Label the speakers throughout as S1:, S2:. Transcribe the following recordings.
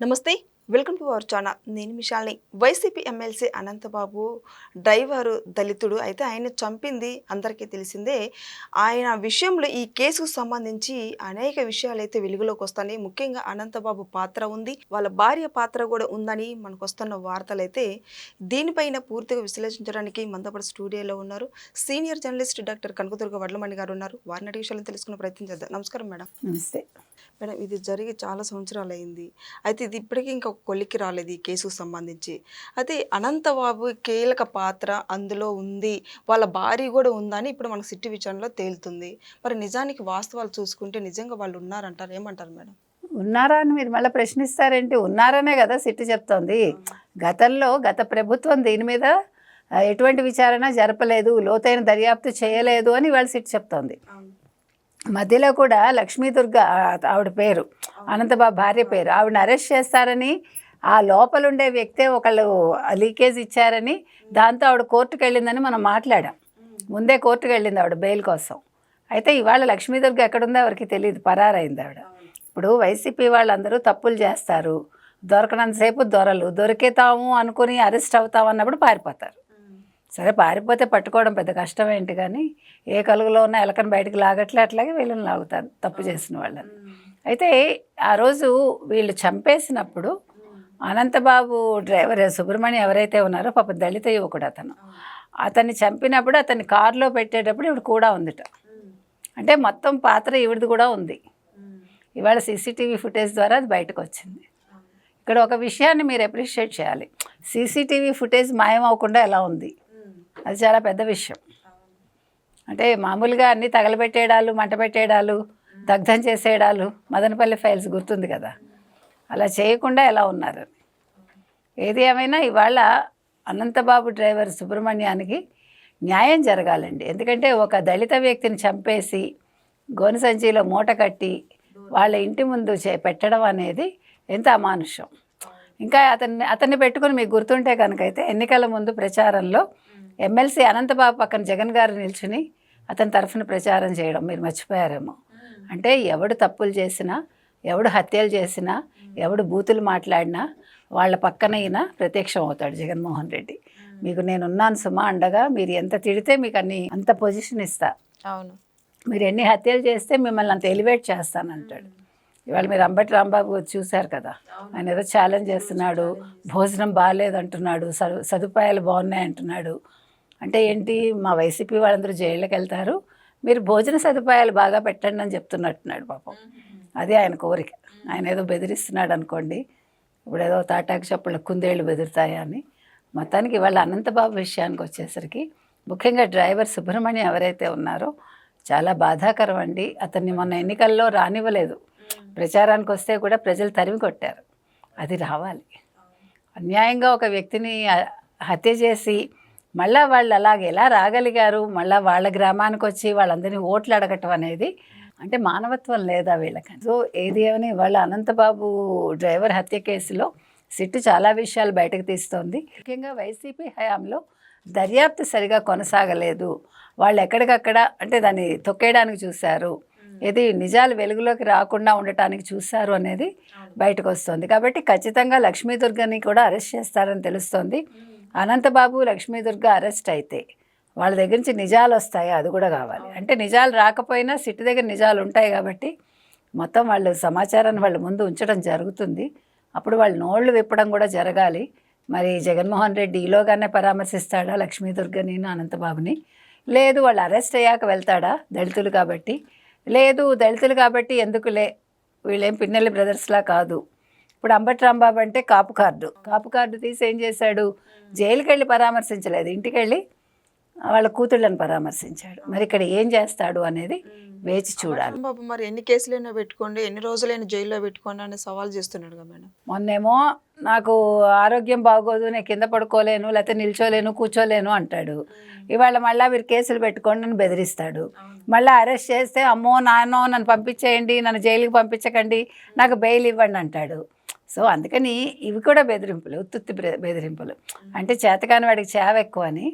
S1: నమస్తే. Welcome to our channel. నేను మిషాల్ని. వైసీపీ ఎమ్మెల్సీ అనంతబాబు డ్రైవరు దళితుడు అయితే ఆయన చంపింది అందరికీ తెలిసిందే. ఆయన విషయంలో ఈ కేసుకు సంబంధించి అనేక విషయాలు అయితే వెలుగులోకి వస్తాయి. ముఖ్యంగా అనంతబాబు పాత్ర ఉంది. వాళ్ళ భార్య పాత్ర కూడా ఉందని మనకు వస్తున్న వార్తలు అయితే దీనిపైన పూర్తిగా విశ్లేషించడానికి మందపడి స్టూడియోలో ఉన్నారు. Senior journalist doctor Kanakadurga Vadlamani garu ఉన్నారు. వారిని అడిగే విషయాలను తెలుసుకునే ప్రయత్నం చేద్దాం. నమస్కారం మేడం.
S2: నమస్తే.
S1: మేడం ఇది జరిగి చాలా సంవత్సరాలు అయింది అయితే ఇది ఇప్పటికీ ఇంకా కొలిక్కి రాలేదు ఈ కేసుకు సంబంధించి. అయితే అనంతబాబు కీలక పాత్ర అందులో ఉంది. వాళ్ళ భార్య కూడా ఉందని ఇప్పుడు మనకు సిట్టి విచారణలో తేలుతుంది. మరి నిజానికి వాస్తవాలు చూసుకుంటే నిజంగా వాళ్ళు ఉన్నారంటారు ఏమంటారు మేడం?
S2: ఉన్నారా అని మీరు మళ్ళీ ప్రశ్నిస్తారేంటి? ఉన్నారనే కదా సిట్టి చెప్తోంది. గతంలో గత ప్రభుత్వం దీని మీద ఎటువంటి విచారణ జరపలేదు లోతైన దర్యాప్తు చేయలేదు అని వాళ్ళు సిట్టి చెప్తోంది. మధ్యలో కూడా లక్ష్మీ దుర్గ ఆ, ఆవిడ పేరు అనంతబాబు భార్య పేరు. ఆవిడని అరెస్ట్ చేస్తారని ఆ లోపల ఉండే వ్యక్తే ఒకళ్ళు లీకేజ్ ఇచ్చారని దాంతో ఆవిడ కోర్టుకు వెళ్ళిందని మనం మాట్లాడాం. ముందే కోర్టుకు వెళ్ళింది ఆవిడ బెయిల్ కోసం. అయితే ఇవాళ లక్ష్మీ దుర్గ ఎక్కడుందో ఎవరికి తెలియదు పరారైంది ఆవిడ. ఇప్పుడు వైసీపీ వాళ్ళందరూ తప్పులు చేస్తారు. దొరకనంతసేపు దొరలు దొరికేతాము అనుకుని అరెస్ట్ అవుతాం అన్నప్పుడు పారిపోతారు. సరే పారిపోతే పట్టుకోవడం పెద్ద కష్టం ఏంటి కానీ ఏ కలుగులో ఉన్న ఎలకని బయటకు లాగట్లే అట్లాగే వీళ్ళని లాగుతారు తప్పు చేసిన వాళ్ళని. అయితే ఆ రోజు వీళ్ళు చంపేసినప్పుడు అనంతబాబు డ్రైవర్ సుబ్రహ్మణ్యం ఎవరైతే ఉన్నారో పాప దళిత యువకుడు అతను. అతన్ని చంపినప్పుడు అతన్ని కారులో పెట్టేటప్పుడు ఇవిడ కూడా ఉందిట. అంటే మొత్తం పాత్ర ఈవిడది కూడా ఉంది. ఇవాళ సీసీటీవీ ఫుటేజ్ ద్వారా అది బయటకు వచ్చింది. ఇక్కడ ఒక విషయాన్ని మీరు అప్రిషియేట్ చేయాలి. సీసీటీవీ ఫుటేజ్ మాయం అవ్వకుండా ఎలా ఉంది? అది చాలా పెద్ద విషయం. అంటే మామూలుగా అన్నీ తగలబెట్టేయడాలు మంట పెట్టేయడాలు దగ్ధం చేసేయడాలు మదనపల్లి ఫైల్స్ గుర్తుంది కదా. అలా చేయకుండా ఎలా ఉన్నారు ఏది ఏమైనా ఇవాళ అనంతబాబు డ్రైవర్ సుబ్రహ్మణ్యానికి న్యాయం జరగాలండి. ఎందుకంటే ఒక దళిత వ్యక్తిని చంపేసి గోను సంచిలో మూట కట్టి వాళ్ళ ఇంటి ముందు చే పెట్టడం అనేది ఎంత అమానుష్యం ఇంకా అతన్ని అతన్ని పెట్టుకుని మీకు గుర్తుంటే కనుకైతే ఎన్నికల ముందు ప్రచారంలో ఎమ్మెల్సీ అనంతబాబు పక్కన జగన్ గారు నిల్చుని అతని తరఫున ప్రచారం చేయడం. మీరు మర్చిపోయారేమో. అంటే ఎవడు తప్పులు చేసినా ఎవడు హత్యలు చేసినా ఎవడు బూతులు మాట్లాడినా వాళ్ళ పక్కన ఈయన ప్రత్యక్షం అవుతాడు జగన్మోహన్ రెడ్డి. మీకు నేనున్నాను సుమా అండగా మీరు ఎంత తిడితే మీకు అన్ని అంత పొజిషన్ ఇస్తా.
S1: అవును.
S2: మీరు ఎన్ని హత్యలు చేస్తే మిమ్మల్ని అంత ఎలివేట్ చేస్తానంటాడు. ఇవాళ మీరు అంబటి రాంబాబు చూశారు కదా. ఆయన ఏదో ఛాలెంజ్ చేస్తున్నాడు. భోజనం బాగాలేదు అంటున్నాడు సదు సదుపాయాలు బాగున్నాయి అంటున్నాడు అంటే ఏంటి మా వైసీపీ వాళ్ళందరూ జైళ్ళకి వెళ్తారు మీరు భోజన సదుపాయాలు బాగా పెట్టండి అని చెప్తున్నట్టున్నాడు పాపం. అదే ఆయన కోరిక. ఆయన ఏదో బెదిరిస్తున్నాడు అనుకోండి. ఇప్పుడు ఏదో తాటాకు చెప్పుల కుందేళ్ళు బెదురుతాయా అని. మొత్తానికి ఇవాళ అనంతబాబు విషయానికి వచ్చేసరికి ముఖ్యంగా డ్రైవర్ సుబ్రహ్మణ్యం ఎవరైతే ఉన్నారో చాలా బాధాకరం అండి. అతన్ని మొన్న ఎన్నికల్లో రానివ్వలేదు. ప్రచారానికి వస్తే కూడా ప్రజలు తరిమి కొట్టారు. అది రావాలి. అన్యాయంగా ఒక వ్యక్తిని హత్య చేసి మళ్ళా వాళ్ళు అలాగ ఎలా రాగలిగారు? మళ్ళా వాళ్ళ గ్రామానికి వచ్చి వాళ్ళందరినీ ఓట్లు అడగటం అనేది అంటే మానవత్వం లేదా వీళ్ళకి? సో ఏది ఏమని వాళ్ళ అనంతబాబు డ్రైవర్ హత్య కేసులో సిట్టు చాలా విషయాలు బయటకు తీస్తోంది. ముఖ్యంగా వైసీపీ హయాంలో దర్యాప్తు సరిగా కొనసాగలేదు. వాళ్ళు ఎక్కడికక్కడ అంటే దాన్ని తొక్కేయడానికి చూశారు. ఇది నిజాలు వెలుగులోకి రాకుండా ఉండటానికి చూశారు అనేది బయటకు వస్తుంది. కాబట్టి ఖచ్చితంగా లక్ష్మీదుర్గని కూడా అరెస్ట్ చేస్తారని తెలుస్తోంది. అనంతబాబు లక్ష్మీదుర్గ అరెస్ట్ అయితే వాళ్ళ దగ్గర నుంచి నిజాలు వస్తాయి? అది కూడా కావాలి. అంటే నిజాలు రాకపోయినా సిటీ దగ్గర నిజాలు ఉంటాయి కాబట్టి మొత్తం వాళ్ళు సమాచారాన్ని వాళ్ళ ముందు ఉంచడం జరుగుతుంది. అప్పుడు వాళ్ళు నోళ్ళు విప్పడం కూడా జరగాలి. మరి జగన్మోహన్ రెడ్డి ఈలోగానే పరామర్శిస్తాడా లక్ష్మీదుర్గని అనంతబాబుని? లేదు వాళ్ళు అరెస్ట్ అయ్యాక వెళ్తాడా దళితులు కాబట్టి? లేదు దళితులు కాబట్టి ఎందుకులే? వీళ్ళేం పిన్నెల్లి బ్రదర్స్లా కాదు. ఇప్పుడు అంబటి రాంబాబు అంటే కాపు కార్డు. కాపు కార్డు తీసి ఏం చేశాడు? జైలుకి వెళ్ళి పరామర్శించలేదు. ఇంటికి వెళ్ళి వాళ్ళ కూతుళ్ళని పరామర్శించాడు. మరి ఇక్కడ ఏం చేస్తాడు అనేది వేచి చూడాలి.
S1: బాబు మరి ఎన్ని కేసులైనా పెట్టుకోండి ఎన్ని రోజులైనా జైల్లో పెట్టుకోండి అని సవాల్ చేస్తున్నాడు కదా మేడం.
S2: మొన్నేమో నాకు ఆరోగ్యం బాగోదు నేను కింద పడుకోలేను లేకపోతే నిల్చోలేను కూర్చోలేను అంటాడు. ఇవాళ మళ్ళీ మీరు కేసులు పెట్టుకోండి అని బెదిరిస్తాడు. మళ్ళీ అరెస్ట్ చేస్తే అమ్మో నాన్నో నన్ను పంపించేయండి నన్ను జైలుకి పంపించకండి నాకు బెయిల్ ఇవ్వండి అంటాడు. సో అందుకని ఇవి కూడా బెదిరింపులు ఉత్తుత్తి బెదిరింపులు. అంటే చేతకాని వాడికి చేవ ఎక్కువ అని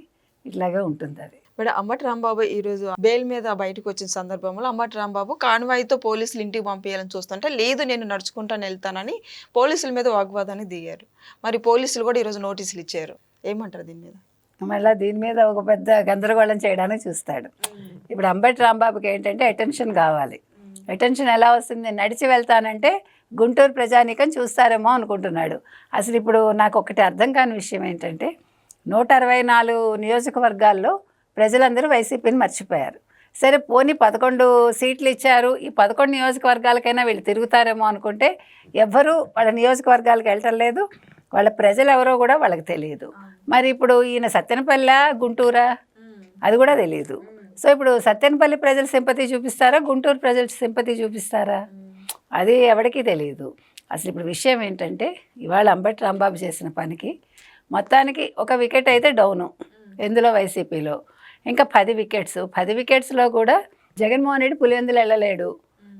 S2: ఇట్లాగే ఉంటుంది అది.
S1: మేడం అంబటి రాంబాబు ఈ రోజు బెయిల్ మీద బయటకు వచ్చిన సందర్భంలో అంబటి రాంబాబు కాన్వాయ్తో పోలీసులు ఇంటికి పంపించాలని చూస్తుంటే లేదు నేను నడుచుకుంటాను వెళ్తానని పోలీసుల మీద వాగ్వాదానికి దిగారు. మరి పోలీసులు కూడా ఈరోజు నోటీసులు ఇచ్చారు. ఏమంటారు దీని మీద?
S2: మళ్ళీ దీని మీద ఒక పెద్ద గందరగోళం చేయడానికి చూస్తాడు. ఇప్పుడు అంబటి రాంబాబుకి ఏంటంటే అటెన్షన్ కావాలి. అటెన్షన్ ఎలా వస్తుంది? నడిచి వెళ్తానంటే గుంటూరు ప్రజానీకం చూస్తారేమో అనుకుంటున్నాడు. అసలు ఇప్పుడు నాకు ఒకటి అర్థం కాని విషయం ఏంటంటే నూట అరవై నాలుగు నియోజకవర్గాల్లో ప్రజలందరూ వైసీపీని మర్చిపోయారు. సరే పోనీ పదకొండు సీట్లు ఇచ్చారు. ఈ పదకొండు నియోజకవర్గాలకైనా వీళ్ళు తిరుగుతారేమో అనుకుంటే ఎవ్వరూ వాళ్ళ నియోజకవర్గాలకు వెళ్ళటం లేదు. వాళ్ళ ప్రజలు ఎవరో కూడా వాళ్ళకి తెలియదు. మరి ఇప్పుడు ఈయన సత్తెనపల్లి గుంటూరా? అది కూడా తెలియదు సో ఇప్పుడు సత్తెనపల్లి ప్రజలు సింపతి చూపిస్తారా? గుంటూరు ప్రజలు సింపతి చూపిస్తారా? అది ఎవరికీ తెలియదు అసలు ఇప్పుడు విషయం ఏంటంటే ఇవాళ అంబటి రాంబాబు చేసిన పనికి మొత్తానికి ఒక వికెట్ అయితే డౌను ఎందులో వైసీపీలో. ఇంకా పది వికెట్స్ పది వికెట్స్లో కూడా జగన్మోహన్ రెడ్డి పులివెందులు వెళ్ళలేడు.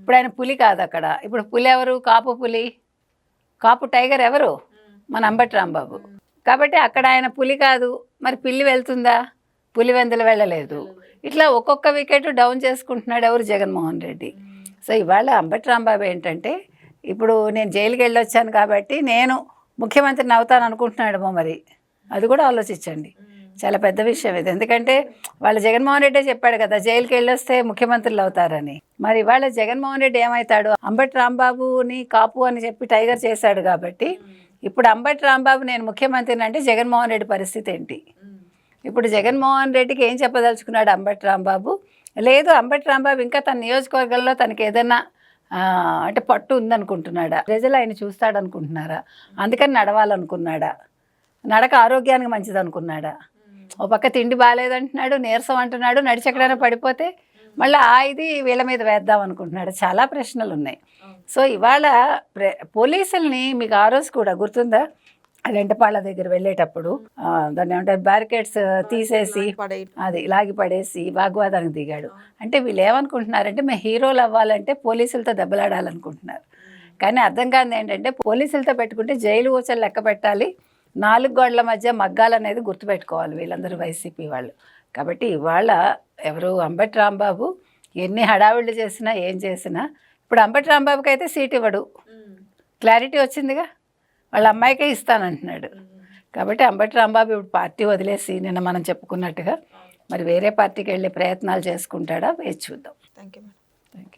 S2: ఇప్పుడు ఆయన పులి కాదు అక్కడ. ఇప్పుడు పులి ఎవరు? కాపు పులి. కాపు టైగర్ ఎవరు? మన అంబటి రాంబాబు. కాబట్టి అక్కడ ఆయన పులి కాదు. మరి పిల్లి వెళ్తుందా? పులివెందులు వెళ్ళలేదు. ఇట్లా ఒక్కొక్క వికెట్ డౌన్ చేసుకుంటున్నాడు ఎవరు? జగన్మోహన్ రెడ్డి. సో ఇవాళ అంబటి రాంబాబు ఏంటంటే ఇప్పుడు నేను జైలుకి వెళ్ళొచ్చాను కాబట్టి నేను ముఖ్యమంత్రిని అవుతాను అనుకుంటున్నాడేమో మరి. అది కూడా ఆలోచించండి. చాలా పెద్ద విషయం ఇది. ఎందుకంటే వాళ్ళ జగన్మోహన్ రెడ్డే చెప్పాడు కదా జైలుకి వెళ్ళొస్తే ముఖ్యమంత్రులు అవుతారని. మరి ఇవాళ జగన్మోహన్ రెడ్డి ఏమవుతాడు అంబటి రాంబాబుని కాపు అని చెప్పి టైగర్ చేశాడు కాబట్టి ఇప్పుడు అంబటి రాంబాబు నేను ముఖ్యమంత్రిని అంటే జగన్మోహన్ రెడ్డి పరిస్థితి ఏంటి? ఇప్పుడు జగన్మోహన్ రెడ్డికి ఏం చెప్పదలుచుకున్నాడు అంబటి రాంబాబు? లేదు అంబటి రాంబాబు ఇంకా తన నియోజకవర్గంలో తనకి ఏదైనా అంటే పట్టు ఉందనుకుంటున్నాడా? ప్రజలు ఆయన చూస్తాడు అనుకుంటున్నారా అందుకని నడవాలనుకున్నాడా? నడక ఆరోగ్యానికి మంచిది అనుకున్నాడా ఓ పక్క తిండి బాగాలేదంటున్నాడు నీరసం అంటున్నాడు నడిచి ఎక్కడైనా పడిపోతే మళ్ళీ ఆ ఇది వీళ్ళ మీద వేద్దాం అనుకుంటున్నాడు చాలా ప్రశ్నలు ఉన్నాయి సో ఇవాళ ప్ర పోలీసుల్ని మీకు ఆ రోజు కూడా గుర్తుందా? రెంటపాళ్ళ దగ్గర వెళ్ళేటప్పుడు దాన్ని ఏమంటారు బ్యారికేడ్స్ తీసేసి అది లాగి పడేసి వాగ్వాదానికి దిగాడు. అంటే వీళ్ళు ఏమనుకుంటున్నారంటే మేము హీరోలు అవ్వాలంటే పోలీసులతో దెబ్బలాడాలనుకుంటున్నారు. కానీ అర్థం కాదు ఏంటంటే పోలీసులతో పెట్టుకుంటే జైలు ఊచలు లెక్క పెట్టాలి. నాలుగు గోడల మధ్య మగ్గాలు అనేది గుర్తుపెట్టుకోవాలి వీళ్ళందరూ వైసీపీ వాళ్ళు. కాబట్టి ఇవాళ ఎవరు? అంబటి రాంబాబు. ఎన్ని హడావిళ్ళు చేసినా ఏం చేసినా. ఇప్పుడు అంబటి రాంబాబుకి అయితే సీట్ ఇవ్వడు. క్లారిటీ వచ్చిందిగా? వాళ్ళ అమ్మాయికే ఇస్తానంటున్నాడు. కాబట్టి అంబటి రాంబాబు ఇప్పుడు పార్టీ వదిలేసి నిన్న మనం చెప్పుకున్నట్టుగా మరి వేరే పార్టీకి వెళ్ళే ప్రయత్నాలు చేసుకుంటాడా వేచి చూద్దాం.
S1: Thank you madam
S2: thank you